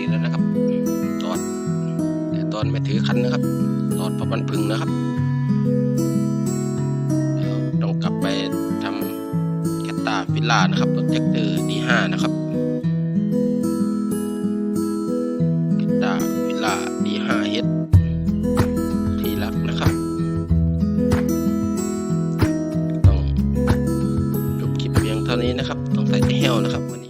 นี้แล้วนะครับตอนตอนไม่ถือคันนะครับตอนพระบันพึงนะครับเดี๋ยวต้องกลับไปทำแคตตาฟิลล่านะครับรถแท็กเตอร์ดีนะครับแาฟิลล่าดีเฮดที่รักนะครับต้องจบคลิปเพียงเท่านี้นะครับ ต้องใส่แฮลนะครับวันนี้